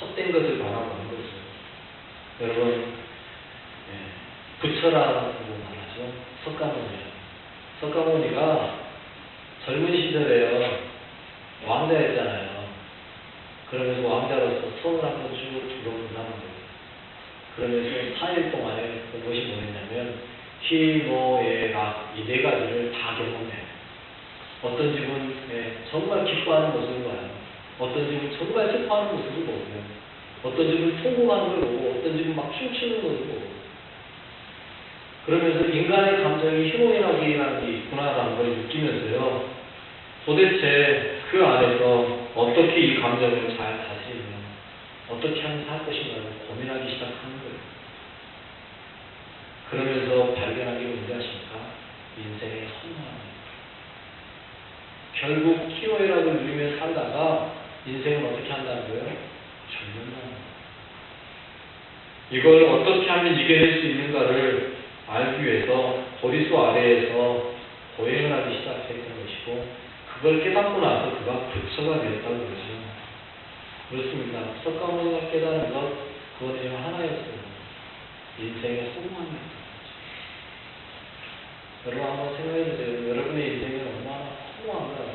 헛된 것을 바라보는 거죠. 여러분, 예, 부처라고 말하죠. 석가모니요. 석가모니가 젊은 시절에요. 왕자였잖아요. 그러면서 왕자로서 손을 한번 쭉 들어본다는 거예요. 그러면서 4일 동안에 무엇이 뭐였냐면 희노애락 이 네 가지를 다 경험해요. 어떤 집은 예, 정말 기뻐하는 모습을 봐요. 어떤 집은 정말 슬퍼하는 모습을 보고요. 어떤 집은 통곡하는 걸 보고 어떤 집은 막 춤추는 것을 보고 그러면서 인간의 감정이 희노애락이라는 게 있구나라는 걸 느끼면서요. 도대체 그 안에서 어떻게 이 감정을 잘 다스리며 어떻게 하면 살 것인가를 고민하기 시작하는 거예요. 그러면서 게 뭔지 아십니까? 인생의 허무함이에요. 결국 희노애락을 누리며 살다가 인생은 어떻게? 죽는다는 거예요. 이걸 어떻게 하면 이겨낼 수 있는가를 알기 위해서 보리수 아래에서 고행을 하기 시작했던 것이고 그걸 깨닫고 나서 그가 부처가 되었다고 그러죠. 그렇습니다. 석가모니가 깨달은 것 그것은요 하나였어요. 인생의 허무함이었던 거죠. 여러분 한번 생각해 보세요. 여러분의 인생이 얼마나 허무한가.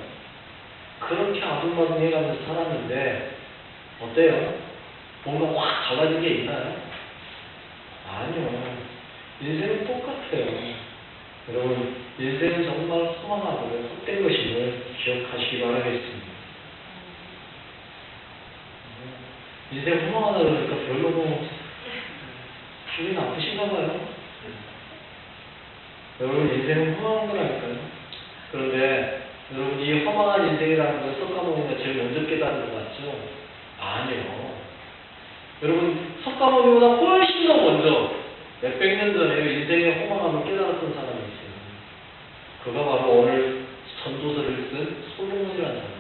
그렇게 아둥바둥 해가면서 살았는데 어때요? 뭔가 확 달라진 게 있나요? 아니요. 인생은 똑같아요. 여러분, 인생은 정말 허망하고요. 헛된 것임을 기억하시기 바라겠습니다. 인생 허망하다 그러니까 별로 뭐, 기분이 나쁘신가 봐요. 여러분, 인생은 허망한 거라니까요. 그런데, 여러분, 이 허망한 인생이라는 걸 석가모니가 제일 먼저 깨달은 것 같죠? 아니요. 여러분, 석가모니보다 훨씬 더 먼저 몇백 년 전에 인생의 허망함을 깨달았던 사람이 있어요. 그가 바로 오늘 전도서를 쓴 솔로몬이라는 사람.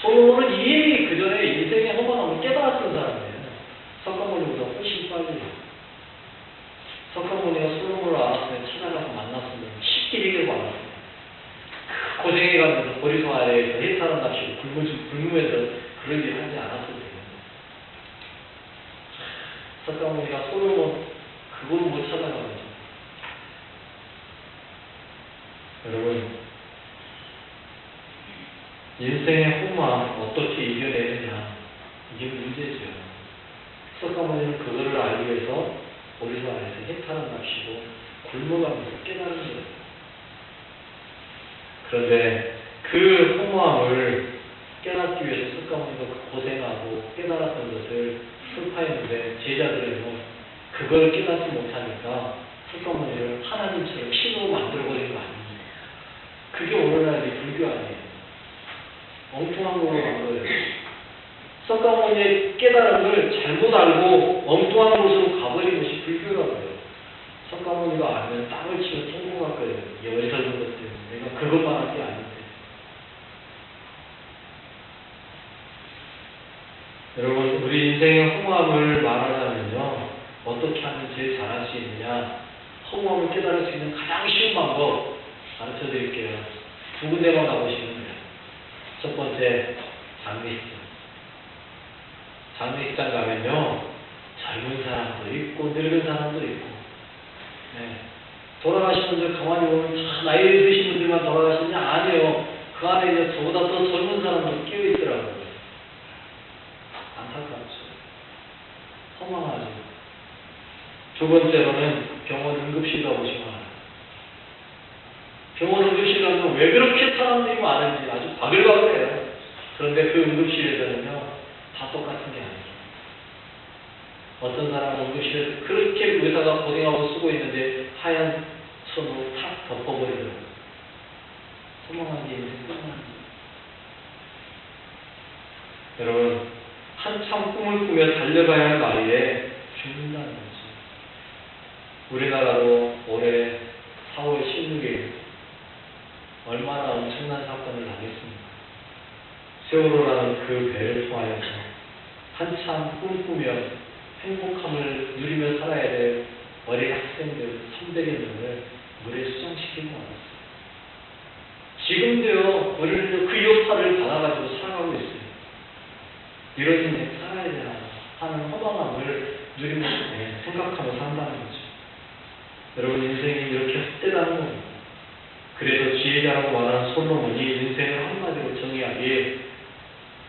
솔로몬은 이미 그 전에 인생의 허망함을 깨달았던 사람이에요. 석가모니보다 훨씬 빨리. 석가모니가 솔로몬을 알았으면 찾아가서 만났으면 쉽게 해결받았어요. 그 보리소 아래에서 해탈을 납치고 굶으, 굶으면서 그런 일 하지 않았을 거예요. 석가모니가 솔로몬 그걸 못 찾아가거든요. 여러분 인생의 허무함 어떻게 이겨내느냐 이게 문제죠. 석가모니는 그거를 알기 위해서 보리소 안에서 해탈을 납치고 굶어가면서 깨달은 거예요. 그런데 그 허무함을 깨닫기 위해서 석가모니가 고생하고 깨달았던 것을 설파했는데 제자들은요 그걸 깨닫지 못하니까 석가모니를 하나님처럼 신으로 만들어버린 거 아닙니까? 그게 오늘날의 불교 아니에요. 엉뚱한 간 거예요. 석가모니의 깨달음을 잘못 알고 엉뚱한 곳으로 가버린 것이 불교라고 해요. 석가모니가 알면 땅을 치고 통곡할 거예요. 것 때문에. 내가 그것만 한게 아닌데. 여러분, 우리 인생의 허무함을 말하자면요. 어떻게 하면 제일 잘할 수 있느냐. 허무함을 깨달을 수 있는 가장 쉬운 방법 가르쳐 드릴게요. 두 군데만 가보시면 돼요. 첫 번째, 장례식장. 장례식장 가면요. 젊은 사람도 있고, 늙은 사람도 있고. 네. 돌아가신 분들 가만히 보면 다 나이 드신 분들만 돌아가시냐? 아니에요. 그 안에 저보다 더 젊은 사람도 끼어 있더라고요. 안타깝죠. 허망하죠. 두 번째로는 병원 응급실 가보시면. 병원 응급실 가면 왜 그렇게 사람들이 많은지 아주 바글바글해요. 그런데 그 응급실에서는요, 다 똑같은 게 아니에요. 어떤 사람은 응급실에서 그렇게 의사가 고생하고 쓰고 있는데 하얀 손으로 허망한 게 인생 끝나는 거예요. 여러분, 한참 꿈을 꾸며 달려가야 할 나이에 죽는다는 거지. 우리나라로 올해 4월 16일 얼마나 엄청난 사건을 당했습니까? 세월호라는 그 배를 통하여서 한참 꿈꾸며 행복함을 누리며 살아야 될 어린 학생들 300여 명을 물에 수장시키고 말았어요. 지금도요, 우리는 그 여파를 받아가지고 살아가고 있어요. 이런 인생 살아야 되나 하는 허망함을 누리면서 네, 생각하며 산다는 거죠. 여러분, 인생이 이렇게 헛되다는 겁니다. 그래서 지혜자라고 말하는 솔로몬이 인생을 한마디로 정의하기에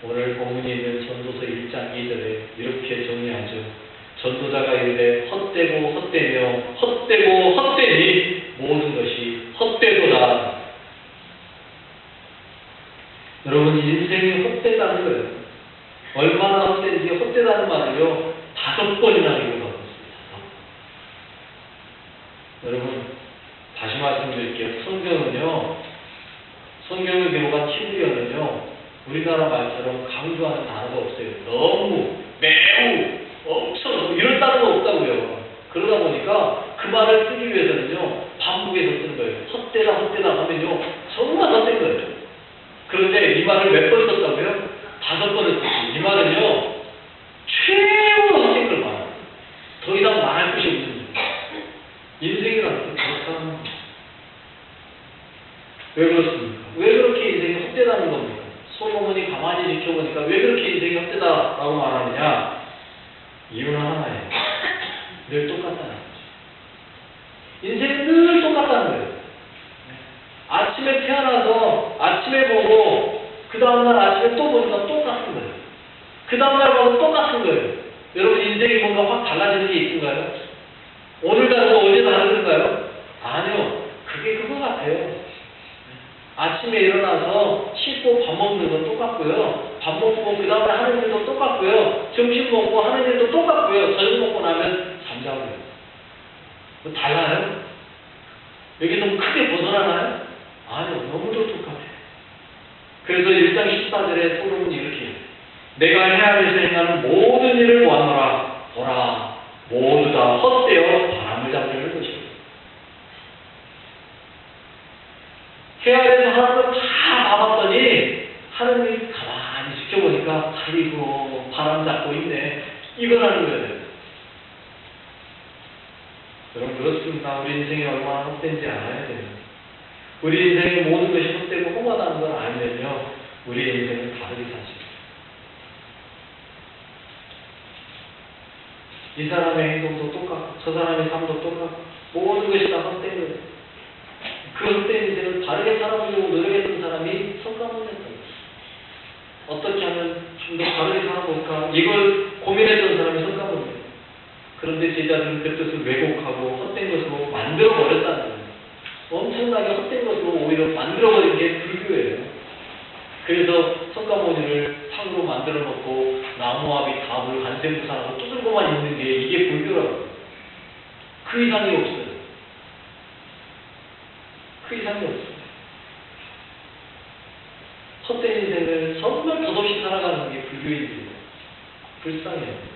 오늘 본문에 있는 전도서 1장 2절에 이렇게 정의하죠. 전도자가 이르되 헛되고 헛되며 헛되고 헛되니 모든 것이 헛되도다. 여러분 인생이 헛되다는 거예요. 얼마나 헛된지 헛되다는 말을요 다섯 번이나 읽어봤습니다. 여러분 다시 말씀드릴게요. 성경은요 성경을 기록한 히브리어는요 우리나라 말처럼 강조하는 단어가 없어요. 너무 매우 엄청 이런 단어가 없다고요. 그러다 보니까 그 말을 쓰기 위해서는요 반복해서 쓰는 거예요. 헛되다 헛되다 하면요 정말 헛된 거예요. 그런데 이 말을 몇 번 썼다고요? 다섯 번을 썼어요. 이 말은요 최고로 헛된 걸 말해요. 더 이상 말할 것이 없습니다. 인생이라는 게 그렇다는 겁니다. 왜 그렇습니까? 왜 그렇게 인생이 헛되다는 겁니까? 솔로몬이 가만히 지켜보니까 왜 그렇게 인생이 헛되다라고 말하느냐? 이유는 하나예요. 늘 똑같다는 거죠. 인생은 늘 똑같다는 거예요. 아침에 태어나서 아침에 보고 그 다음날 아침에 또 보니까 똑같은 거예요. 그 다음날 보고 똑같은 거예요. 여러분 인생이 뭔가 확 달라지는 게 있은가요? 오늘 다르고 어제 다르던가요? 아니요. 그게 그거 같아요. 아침에 일어나서 씻고 밥 먹는 건 똑같고요. 밥 먹고 그 다음에 하는 일도 똑같고요. 점심 먹고 하는 일도 똑같고요. 저녁 먹고 나면 잠자고요. 뭐 달라요? 여기 좀 크게 벗어나나요? 아니요. 너무도 똑같아요. 그래서 1장 14절에 솔로몬이 이렇게. 내가 헤아려서 행하는 모든 일을 보았노라. 보라. 모두 다 헛되어 바람을 잡는 것입니다. 헤아려서 하는 걸다 봐봤더니 하느님이 가만히 지켜보니까 아이고 바람 잡고 있네. 이걸 하는 거예요. 여러분 그렇습니다. 우리 인생이 얼마나 헛된지 알아야 돼요. 우리 인생의 모든 것이 헛되고 험하다는 걸 알면요. 우리 인생을 다르게 사십니다. 이 사람의 행동도 똑같고 저 사람의 삶도 똑같고 모든 것이 다 헛된 거예요. 그 헛된 인생을 바르게 살아보려고 노력했던 사람이 성과문이었던 거예요. 어떻게 하면 좀 더 바르게 살아볼까 이걸 고민했던 사람이 성과문이에요. 그런데 제자들은 그 뜻을 왜곡하고 헛된 것으로 만들어버렸다는 거예요. 엄청나게 헛된 것으로 오히려 만들어버린 게 불교예요. 그래서 석가모니를 상으로 만들어 놓고 나무와비 답을 한세무산하고 두들고만 있는 게 이게 불교라고. 그 이상이 없어요. 그 이상이 없어요. 헛된 인생을 정말 덧없이 살아가는 게 불교인들이에요. 불쌍해요.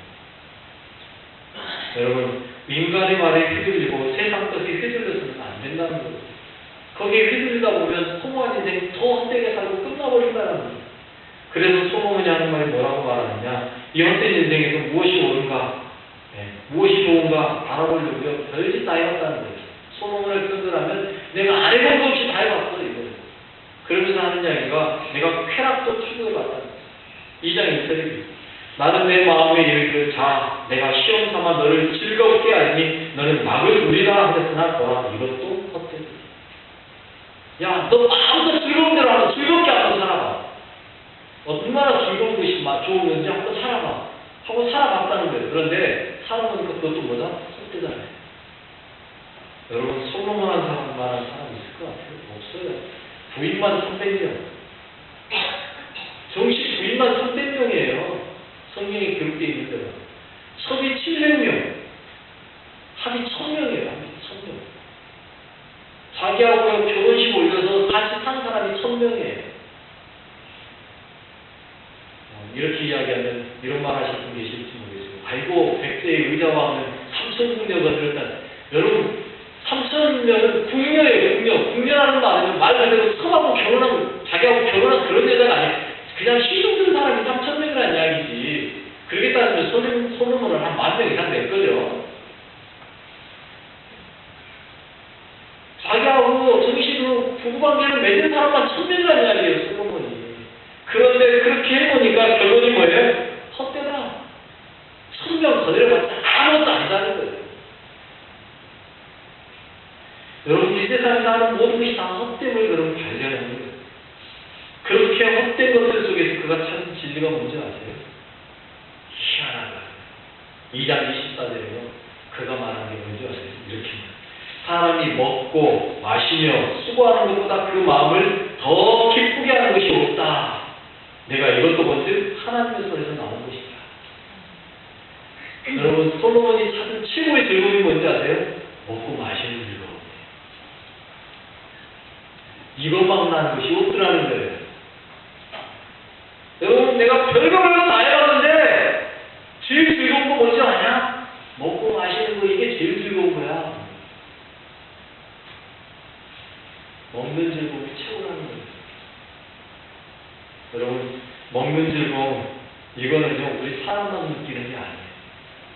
여러분, 인간의 말에 휘둘리고 세상 것에 휘둘려서는 안 된다는 거예요. 거기에 휘둘리다 보면 허무한 인생 더 헛되게 살고 끝나버린다는 거예요. 그래서 소모문이 하는 말이 뭐라고 말하느냐. 이 헛된 인생에서 무엇이 옳은가, 예, 무엇이 좋은가 알아보려고요. 별짓 다 해봤다는 거예요. 소모문을 끊으라면 내가 안 해본 것 없이 다 이거예요. 그러면서 하는 이야기가 내가 쾌락도 거예요. 2장 1절입니다. 나는 내 마음에 이르기를 자 내가 시험 삼아 너를 즐겁게 하니 너는 막을 누리라 하셨으나 보라 이것도 헛되다. 야너 마음껏 즐거운 대로 하고 즐겁게 한번 살아봐. 얼마나 즐거운 것이 막 좋은 건지 한번 살아봐. 하고 살아봤다는 거예요. 그런데 살아보니까 그것도 뭐다? 헛되잖아요. 여러분 솔로몬한 사람 말하는 사람 있을 것 같아요? 없어요. 부인만 300명. 정식 부인만 300명이에요. 성경에 기록되어 있는 대로. 섭이 700명. 합이 1000명이에요. 합이 1000명. 자기하고 결혼식 올려서 같이 산 사람이 천 명이에요. 어, 이렇게 이야기하면 이런 말 하실 분 계실지 모르겠어요. 아이고 백세의 의자와 하면 삼천 궁녀가 들었다. 여러분 명은 궁녀예요, 궁녀. 궁녀라는 말은 말 그대로 서하고 결혼한 자기하고 결혼한 그런 여자가 아니에요. 그냥 시중 든 사람이 삼천 명이라는 이야기지. 그렇게 따지면 솔로몬, 솔로몬은 한만 명 이상 될 거죠. 자기하고 정식으로 부부관계를 맺은 사람만 천 명이라는 이야기예요, 솔로몬이. 그런데 그렇게 해보니까 결론이 뭐예요? 헛되다. 천명 거대를 받지 아무것도 아니다는 거예요. 여러분, 이 세상에 사는 모든 것이 다 헛됨을 그럼 발견하는 거예요. 그렇게 헛된 것들 속에서 그가 찾은 진리가 뭔지 아세요? 희한하다. 2장 24절에요. 그가 말한 게 뭔지 아세요? 이렇게. 사람이 먹고 마시며 수고하는 것보다 그 마음을 더 기쁘게 하는 것이 없다. 내가 이것도 본즉 하나님의 손에서 나온 것이다. 여러분 솔로몬이 찾은 최고의 즐거움이 뭔지 아세요? 먹고 마시는 즐거움. 이것만 나는 것이 없더라는 거예요. 여러분 내가 별거 다해봤는데 제일 즐거운 거 뭔지 아냐? 먹고 마시는 거 이게 제일 즐거운 거야. 먹는 즐거움이 최고라는 거예요. 여러분 먹는 즐거움 이거는요 우리 사람만 느끼는 게 아니에요.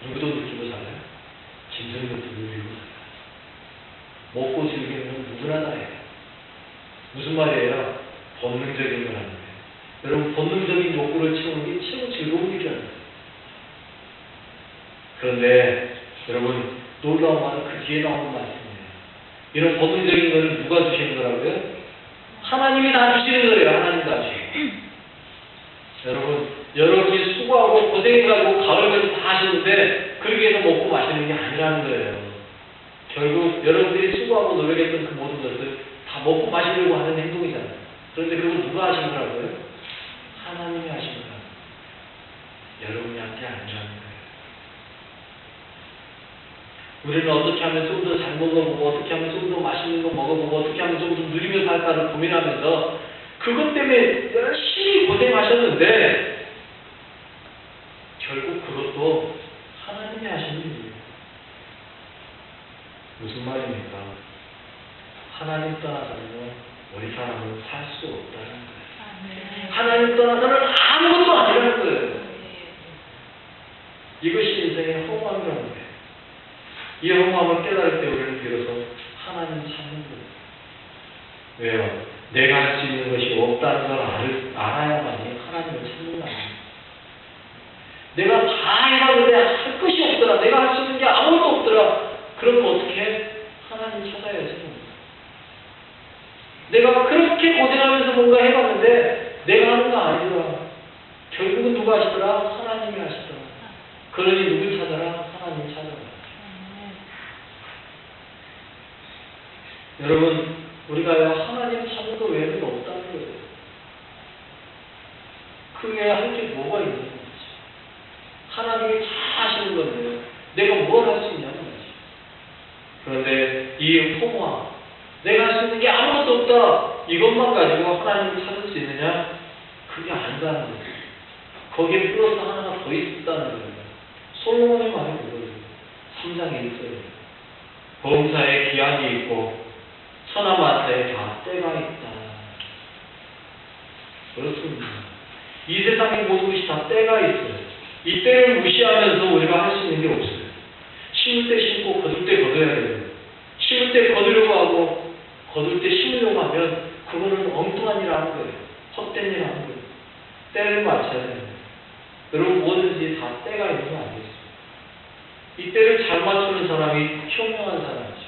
누구도 느끼고 살아요. 짐승도 느끼고 살아요. 먹고 즐기는 건 누구나 다 해요. 무슨 말이에요? 본능적인 거라는 거예요. 여러분 본능적인 욕구를 채우는 게 최고 즐거운 일이라는 거예요. 그런데 여러분 놀라운 말은 그 뒤에 나오는 말씀이에요. 이런 본능적인 것을 누가 주시는 거라고요? 하나님이 다 주시는 거예요. 하나님 다 주시는 여러분 여러분이 수고하고 고생해가지고 가을까지 다 하시는데 그렇게 해서 먹고 마시는 게 아니라는 거예요. 결국 여러분들이 수고하고 노력했던 그 모든 것을 다 먹고 마시려고 하는 행동이잖아요. 그런데 그걸 누가 하신 거라고요? 하나님이 하신 거라고요. 여러분한테 아니라는 거예요. 우리는 어떻게 하면 좀 더 잘 먹어보고 어떻게 하면 좀 더 맛있는 거 먹어보고 어떻게 하면 좀 더 누리며 살까를 고민하면서 그것 때문에 열심히 고생하셨는데 결국 그것도 하나님이 하시는 일이에요. 무슨 말입니까? 하나님 떠나서는요 우리 사람은 살 수 없다는 거예요. 하나님 떠나서는 아무것도 아니라는 거예요. 이것이 인생의 허무함이라는 거예요. 이 허무함을 깨달을 때 우리는 비로소 하나님 찾는 거예요. 왜요? 내가 할 수 있는 것이 없다는 걸 알, 알아야만이 하나님을 찾는 거 아니에요. 내가 다 해봤는데 할 것이 없더라. 내가 할 수 있는 게 아무것도 없더라. 그러면 어떻게? 하나님 찾아야지. 내가 그렇게 고생하면서 뭔가 해봤는데 내가 하는 거 아니더라. 결국은 누가 하시더라? 하나님이 하시더라. 그러니 누굴 찾아라? 하나님 찾아라. 여러분, 우리가요, 하나님 찾는 거 외에는 없다는 거예요. 그 외에 할 게 뭐가 있는 거지? 하나님이 다 하시는 건데, 내가 뭘 할 수 있냐는 거지. 이 허무함, 내가 할 수 있는 게 아무것도 없다. 이것만 가지고 하나님을 찾을 수 있느냐? 그게 아니다는 거예요. 거기에 플러스 하나가 더 있다는 거예요. 솔로몬의 말이 그거예요. 3장에 있어요. 범사에 기한이 있고 천하마사에 다 때가 있다. 그렇습니다. 이 세상의 모든 것이 다 때가 있어요. 이 때를 무시하면서 우리가 할 수 있는 게 없어요. 심을 때 심고 거둘 때 거둬야 돼요. 심을 때 거두려고 하고 거둘 때 심으려고 하면 그거는 엉뚱한 일 하는 거예요. 헛된 일 하는 거예요. 때를 맞춰야 돼요. 여러분 뭐든지 다 때가 있는 거 아니겠어요? 이 때를 잘 맞추는 사람이 현명한 사람이죠.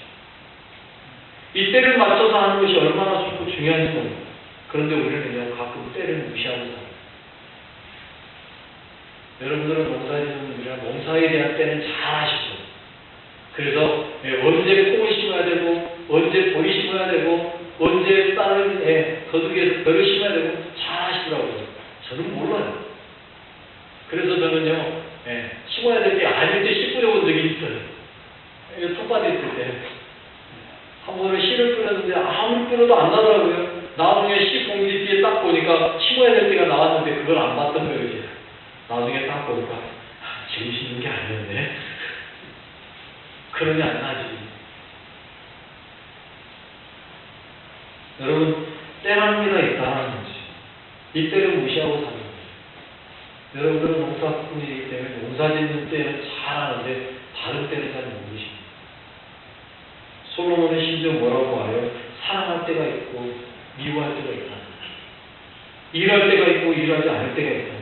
이 때를 맞춰서 하는 것이 얼마나 좋고 중요한지 모릅니다. 그런데 우리는요, 가끔 때를 무시하는 사람. 여러분들은 분이라 농사에 대한 때는 잘 아시죠? 그래서 예, 언제 심어야 되고, 언제 심어야 되고, 언제 쌀을 예, 거두기에서 심어야 되고, 잘 아시더라고요. 저는 몰라요. 그래서 저는요, 예, 심어야 될때씨 뿌려본 적이 있어요. 텃밭에 있을 때. 한 번은 씨를 뿌렸는데 아무리 뿌려도 안 나더라고요. 나중에 시 공지 뒤에 딱 보니까 심어야 될 때가 나왔는데 그걸 안 봤던 거예요. 나중에 딱 보니까 아, 지금 심는 게 아니었네. 그러니 안 나지. 여러분, 때라는 게가 있다는 거지. 이 때를 무시하고 사는 거예요. 여러분들은 농사꾼이기 때문에 농사 짓는 때는 잘 아는데 다른 때는 잘 모르십니다. 솔로몬은 심지어 뭐라고 하요? 사랑할 때가 있고 미워할 때가 있다. 일할 때가 있고 일하지 않을 때가 있다.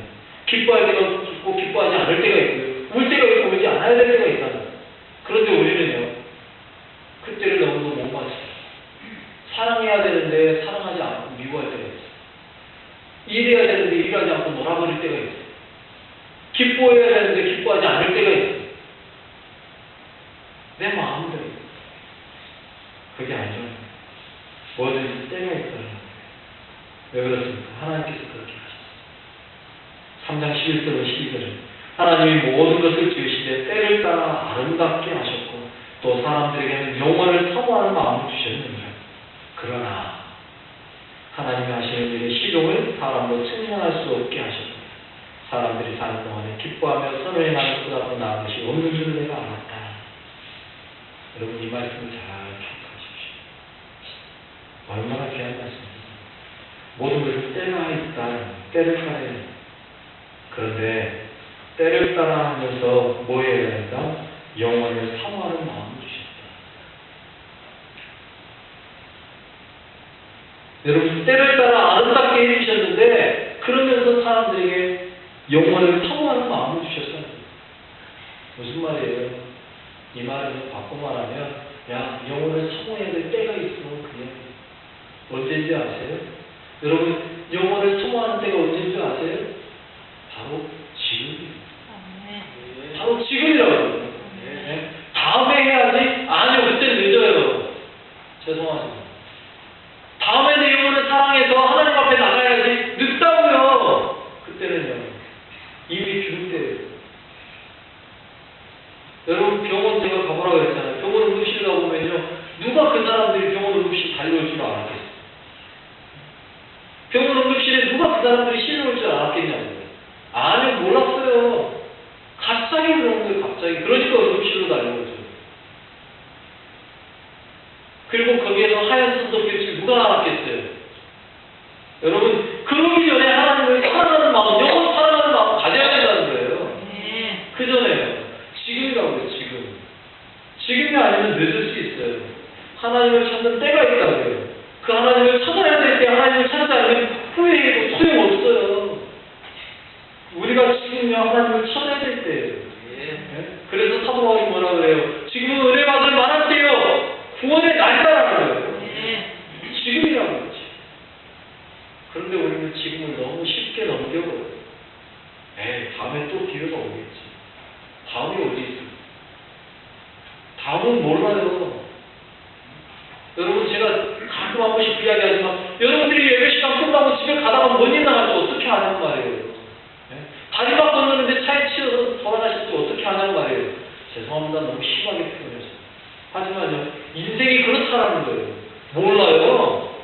기뻐할 때가 있고 기뻐하지 않을 때가 있고 울 때가 있고 울지 않아야 될 때가 있다. 그런데 우리는요. 그때를 너무도 못 맞춰요. 사랑해야 되는데 사랑하지 않고 미워할 때가 있어. 일해야 되는데 일하지 않고 놀아버릴 때가 있어. 기뻐해야 되는데 기뻐하지 않을 때가 있어. 내 마음대로. 그게 아니죠. 뭐든지 때가 있다는 거예요. 왜 그렇습니까? 하나님께서 그렇게 하셨어요. 3장 11절로 12절은 하나님이 모든 것을 지으시되 때를 따라 아름답게 하셨고 또 사람들에게는 영원을 사모하는 마음을 주셨느니라. 그러나 하나님이 하시는 일의 시종을 사람으로 측량할 수 없게 하셨고 사람들이 사는 동안에 기뻐하며 선을 행하는 것보다 나은 것이 없는 줄을 내가 알았다. 여러분 이 말씀을 잘 기억하십시오. 얼마나 귀한 말씀입니다. 모든 것은 때가 있다. 때를 따라야 된다. 그런데 때를 따라 하면서 뭐 해야 된다? 영원을 사모하는 마음을 주셨다. 여러분 때를 따라 아름답게 해주셨는데 그러면서 사람들에게 영원을 사모하는 마음을 주셨다. 무슨 말이에요? 이 말은 바꿔 말하면 야 영혼을 사모해야 될 때가 있어 그냥 언제인지 아세요? 여러분 영혼을 사모하는 때가 언제인지 아세요? 바로 지금이에요 아멘. 바로 지금이라고 네? 다음에 해야지 아니요 그때 늦어요 죄송하지만 다음에 내 영혼을 사랑해서 하나님 앞에 나가야지 늦다고요 그때는요 이미 죽을 때예요 여러분 병원 제가 가보라고 그랬잖아요. 병원 응급실 가보면요. 누가 그 사람들이 병원 응급실 달려올 줄 알았겠어요. 병원 응급실에 누가 그 사람들이 실려올 줄 알았겠냐고요. 아니요, 몰랐어요. 갑자기 그런 거예요, 갑자기. 그러니까 응급실로 달려오죠. 그리고 거기에서 하얀 손톱빛을 누가 알았겠어요? 여러분, 그러기 전에 하나님을 사랑하는 마음, 영원 사랑하는 마음 가져야 된다는 거예요. 아멘. 그 전에요. 지금이라고요, 지금. 지금이 아니면 늦을 수 있어요. 하나님을 찾는 때가 있다고요. 그 하나님을 찾아야 될 때 하나님을 찾지 않으면 후회해도 소용없어요. 우리가 지금요, 하나님을 찾아야 될 때예요. 예? 그래서 사도 바울이 뭐라 그래요? 지금은 은혜 받을 만한 때요. 구원의 날짜라는 거예요. 아멘. 지금이라고 그러지. 그런데 우리는 지금을 너무 쉽게 넘겨버려요. 에이, 다음에 또 기회가 오겠지. 다음이 어디 있어? 다음은 몰라요. 여러분, 제가 가끔 한 번씩 그 이야기 하지만, 여러분들이 예배 시간 끝나고 집에 가다가 뭔일 나갈지 어떻게 하냔 말이에요. 예? 다리가 건너는데 차에 치여서 돌아가실지 어떻게 하냔 말이에요. 죄송합니다. 너무 심하게 표현해서. 하지만요, 인생이 그렇다라는 거예요. 몰라요.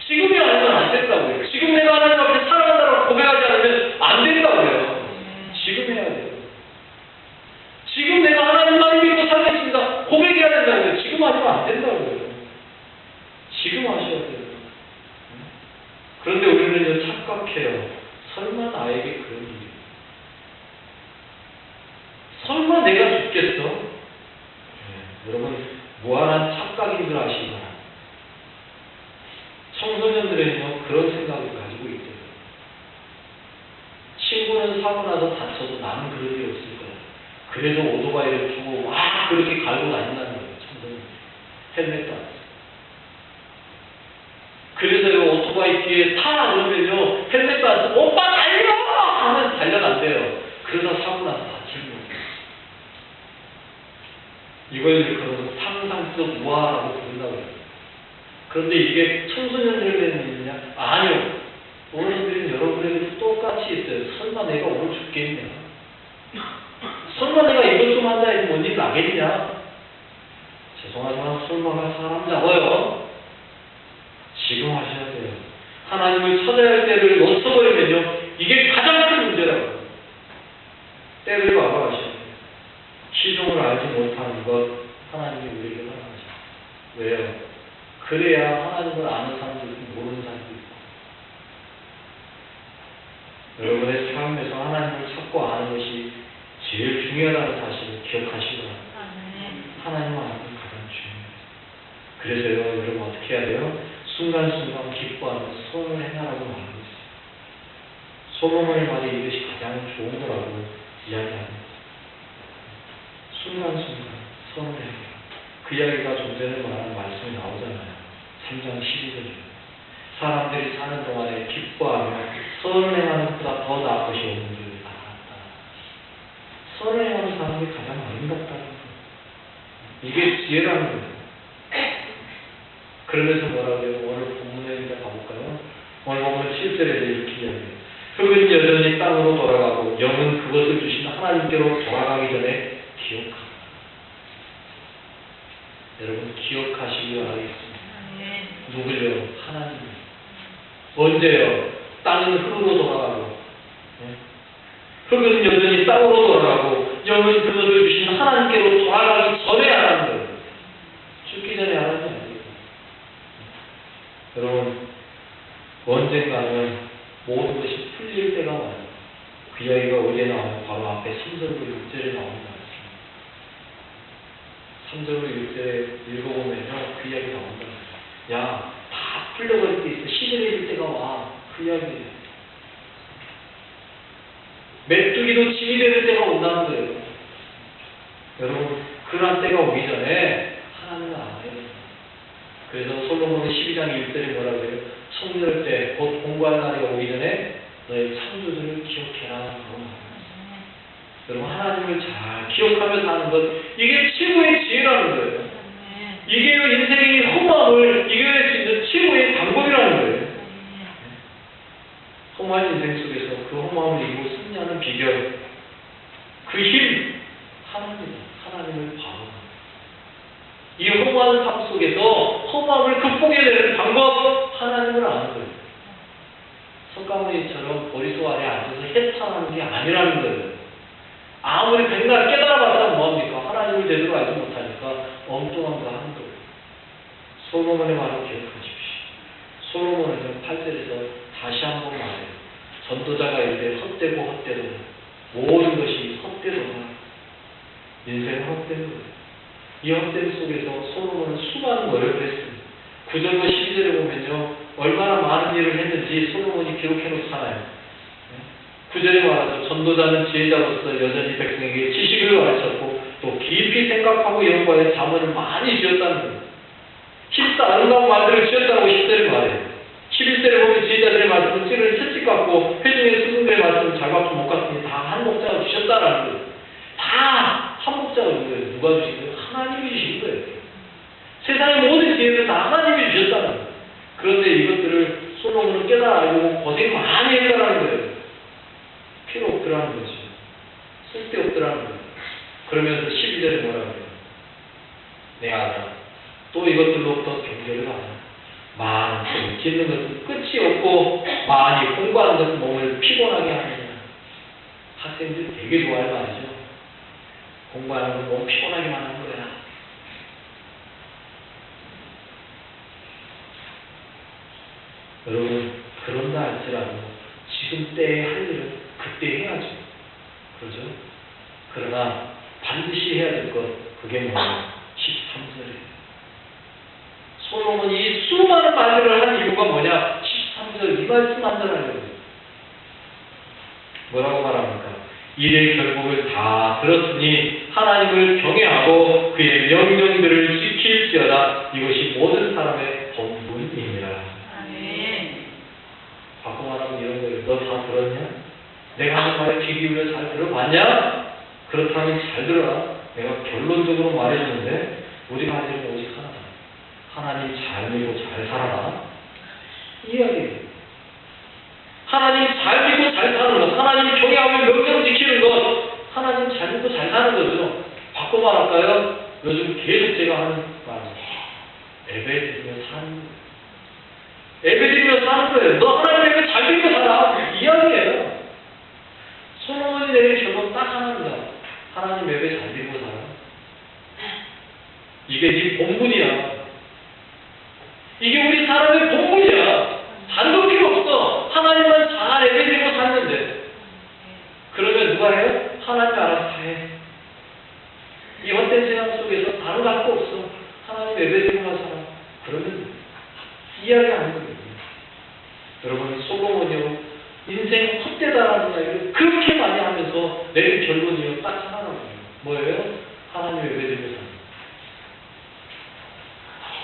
지금이 아니면 안 된다고요. 지금 내가 하나님 앞에 사랑한다고 고백하지 않으면 안 된다고요. 지금 해야 돼요. 지금 내가 하나님만 믿고 살겠습니다. 고백해야 된다고요. 지금 하시면 안 된다고요. 지금 하셔야 돼요. 우리는 착각해요. 설마 나에게 그런 일이. 설마 내가 죽겠어? 네, 여러분, 무한한 착각인 줄 바랍니다. 청소년들은요, 그런 생각을 가지고 있어요. 친구는 사고 나서 다쳐도 나는 그럴 일 없을 거야. 그래서 오토바이를 두고 와 그렇게 갈고 다닌다는 거예요. 청소년. 헬멧도 안 써. 그래서요, 오토바이 뒤에 타! 그러면요, 헬멧도 안 쓰고, 오빠 달려! 하면 달려간대요. 그러다 사고 나서 다치는 거예요. 이걸 일컬어서 상상 속 우화라고 부른다고 해요. 그런데 이게 청소년들에 대한 일이냐? 아니요. 어른들은 여러분에게도 똑같이 있어요. 설마 내가 오늘 죽겠냐? 설마 내가 이것 좀 한다 해서 뭔일 나겠냐? 죄송하지만 설마가 사람 잡아요. 지금 하셔야 돼요. 이게 가장 큰 문제라고. 때를 봐봐, 시종을 알지 못하는 것 하나님이 우리에게 허락하죠. 왜요? 그래야 하나님을 아는 사람도 있고 모르는 사람도 있고. 여러분의 삶에서 하나님을 찾고 아는 것이 제일 중요하다는 사실을 기억하시기 바랍니다. 하나님을 아는 게 가장 중요해요. 그래서요, 여러분 어떻게 해야 돼요? 순간순간 기뻐하며 선을 행하라고 말하고 있어요. 솔로몬의 말이 이것이 가장 좋은 거라고 이야기합니다. 순간순간 선을 행해라. 그 이야기가 좀 전에 말한 말씀이 나오잖아요. 3장 12절에. 사람들이 사는 동안에 기뻐하며 선을 행하는 것보다 더 나은 것이 없는 줄 알았다. 선을 행하는 사람이 가장 아름답다는 거예요. 이게 지혜라는 거예요. 그러면서 뭐라고 해요? 오늘 본문에 이제 가볼까요? 오늘 본문 7절에 이렇게 이야기해요. 흙은 여전히 땅으로 돌아가고 영은 그것을 주신 하나님께로 돌아가기 전에 기억하라. 여러분 기억하시기 바라겠습니다. 누구요? 하나님. 언제요? 땅은 흙으로 돌아가고, 예? 흙은 여전히 땅으로 돌아가고, 영은 그것을 주신 하나님께로 돌아가기 전에 하라는 거예요. 죽기 전에 게 아니에요. 여러분, 언젠가는 모든 것이 풀릴 때가 와요. 그 이야기가 어디에 나와요? 바로 앞에 3절로 6절에 나옵니다. 3절로 6절에 읽어보면요, 그 이야기 나온다. 야, 다 풀려버릴 때 있어. 시들해질 때가 와. 그 이야기예요. 메뚜기도 짐이 되는 때가 온다는 거예요. 여러분, 그런 때가 오기 전에 하나님을 알아야 돼요. 그래서 솔로몬은 12장 1절에 뭐라고 해요? 성전 때, 곧 공부할 날이 오기 전에 너의 창조주를 기억해라. 말합니다. 여러분, 하나님을 잘 기억하며 사는 것, 이게 최고의 지혜라는 거예요. 이게 인생의 허망을 이겨낼 수 있는 최고의 방법이라는 거예요. 허망한 인생 속에서 그 허망을 이기고 승리하는 비결, 그 힘, 하나님이다. 하나님을 바라보는 이 허무한 삶 속에서 허무함을 극복해내는 방법, 하나님을 아는 거예요. 석가모니처럼 보리수 아래 앉아서 해탈하는 게 아니라는 거예요. 아무리 백날 깨달아봤다 뭐합니까? 하나님을 제대로 알지 못하니까 하는 거예요. 솔로몬의 말을 기억하십시오. 솔로몬은 8절에서 다시 한 번 말해요. 전도자가 이때 헛되고 헛되도 모든 것이 헛되도다. 인생은 헛된 거예요. 이 헛됨 속에서 솔로몬은 수많은 노력을 했습니다. 9절과 12절에 보면요. 얼마나 많은 일을 했는지 솔로몬이 기록해 놓잖아요. 9절에 말하죠. 전도자는 지혜자로서 여전히 백성에게 지식을 가르쳤고 또 깊이 생각하고 연구하여 자문을 많이 지었다는 거예요. 힘써 아름다운 말들을 지었다고 10절에 말해요. 11절에 보면 지혜자들의 말씀은 찌를 채찍 같고 회중의 스승들의 말씀은 잘밖에 못 같으니 다 한 목자가 주셨다라는 거예요. 다 한 목자가 준 거예요. 누가 주신 거예요? 하나님이 주신 거예요. 세상의 모든 지혜를 다 하나님이 주셨다는 거예요. 그런데 이것들을 솔로몬은 깨달아 알고 고생 많이 했다는 거예요. 필요 없더라는 거지. 쓸데 없더라는 거예요. 그러면서 12절에 뭐라고 해요? 내 아들아, 또 이것들로부터 경계를 하라. 책을 짓는 것은 끝이 없고 많이 공부하는 것은 몸을 피곤하게 하느냐. 학생들이 되게 좋아할 말이죠. 공부하는 건 몸 피곤하게만 하는 거야. 여러분, 그런다 할지라도 지금 때에 할 일은 그때 해야죠. 그러죠? 그러나 반드시 해야 될 것, 그게 뭐냐? 13절이에요. 솔로몬이 이 수많은 말들을 한 이유가 뭐냐? 13절, 이 말씀 한다는 뭐라고 말합니까? 일의 결국을 다 들었으니 하나님을 경외하고 그의 명령들을 지킬지어다 이것이 모든 사람의 본분입니다. 바꿔 말하면 이런 거예요. 너 다 들었냐? 내가 하는 말에 귀 기울여 잘 들어봤냐? 그렇다면 잘 들어라. 내가 결론적으로 말해주는데 우리가 할 일은 오직 하나다. 하나님 잘 믿고 잘 살아라. 이 이야기예요. 하나님 잘 믿고 잘 사는 것, 하나님 경외하며 명령 지키는 것, 하나님 잘 믿고 잘 사는 거죠. 바꿔 말할까요? 요즘 계속 제가 하는 말입니다. 드리며 사는 것. 예배드리며 사는 거예요. 너 하나님 예배 잘 드리고 살아. 이 이야기예요. 솔로몬이 결론 딱 하나입니다. 하나님 예배 잘 드리고 살아. 이게 네 본분이야. 이게 우리 사람의 본분이야. 다른 거 필요 없어. 하나님만 잘 예배드리고 살면 돼. 그러면 누가 해요? 하나님 알아서 다 해. 이 헛된 세상 속에서 다른 거할거 없어. 하나님 예배드리고 살아. 그러면 이야기 하는 거거든요. 여러분, 솔로몬이요. 인생 헛되다라는 이야기를 그렇게 많이 하면서 내린 결론이요. 딱. 뭐예요? 하나님 예배드리고 사는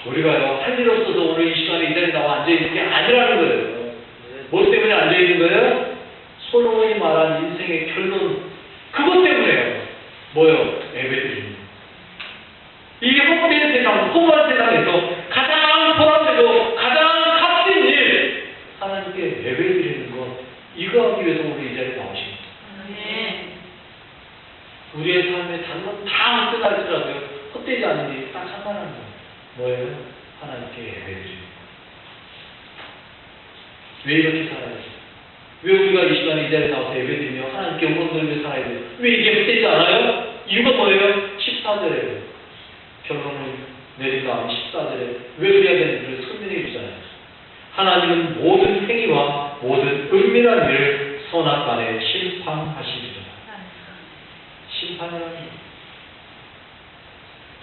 우리가요, 할 일 없어서 오늘 이 시간에 이 자리에 나와 앉아있는 게 아니라는 거예요. 뭐 때문에 앉아있는 거예요? 솔로몬이 말한 인생의 결론, 그것 때문에요. 뭐요? 예배드리는 거. 이 헛된 세상, 험한 세상에서 가장 보람되고 가장 값진 일, 하나님께 예배드리는 것, 이거 하기 위해서 우리 이 자리에 나오신 거예요. 아멘. 우리의 삶의 단론 다 헛되다할지라도요 헛되지 않은 일이 딱 하나라는 거예요. 뭐예요? 하나님께 예배드리는 왜 이렇게 살아야 돼? 왜 우리가 이 시간에 이 자리에 나와서 예배드리며 하나님께 영광 돌리며 살아야 돼요? 왜 이게 헛되지 않아요? 이유가 뭐예요? 14절에요. 결론을 내린 다음 14절에 왜 그래야 되는지를 설명해 주잖아요. 하나님은 모든 행위와 모든 은밀한 일을 선악 간에 심판하시리라. 심판이라는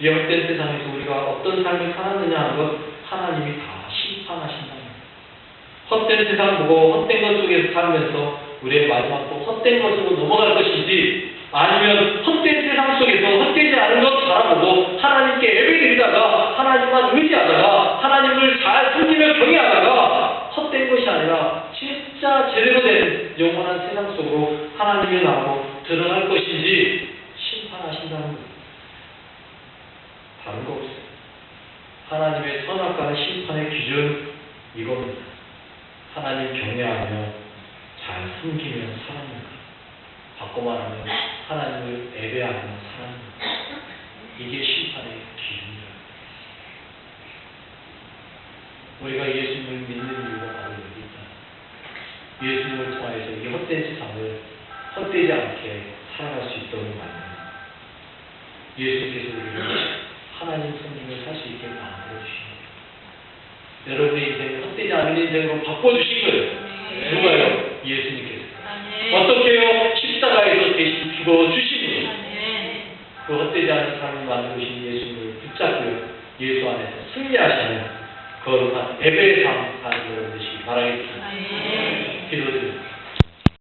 헛된 세상에서 우리가 어떤 삶을 살았느냐 하는 것 하나님이 다 심판하신다는. 헛된 세상 보고 헛된 것 속에서 살면서 우리의 마지막도 헛된 것으로 넘어갈 것인지 아니면 헛된 세상 속에서 헛되지 않은 것 바라보고 하나님께 예배드리다가 하나님만 의지하다가 하나님을 잘 섬기며 경외하다가 헛된 것이 아니라 진짜 제대로 된 영원한 세상 속으로 하나님의 나라로 들어갈 것인지 심판하신다는 거예요. 다른 거 없어요. 하나님의 선악과는 심판의 기준 이겁니다. 하나님 경외하며 잘 사는 것. 바꿔 말하면 하나님을 예배하며 사는 것. 이게 심판의 기준이에요. 우리가 예수님을 믿는 이유가 바로 여기 있다. 예수님을 통하여서 이 헛된 세상을 헛되지 않게 살아갈 수 있도록 만듭니다. 예수께서 우리를 하나님 성김을 살 수 있게 만들어 주십니다. 여러분의 인생을 헛되지 않은 인생으로 바꿔주신 거예요. 누가요? 예수님께서. 아멘. 어떻게요? 십자가에서 대신 죽어 주시니 아멘. 그 헛되지 않은 삶을 만들어주신 예수님을 붙잡고요. 예수 안에서 승리하시는 거룩한 예배의 삶 사는 여러분 되시기 바라겠습니다. 기도드립니다.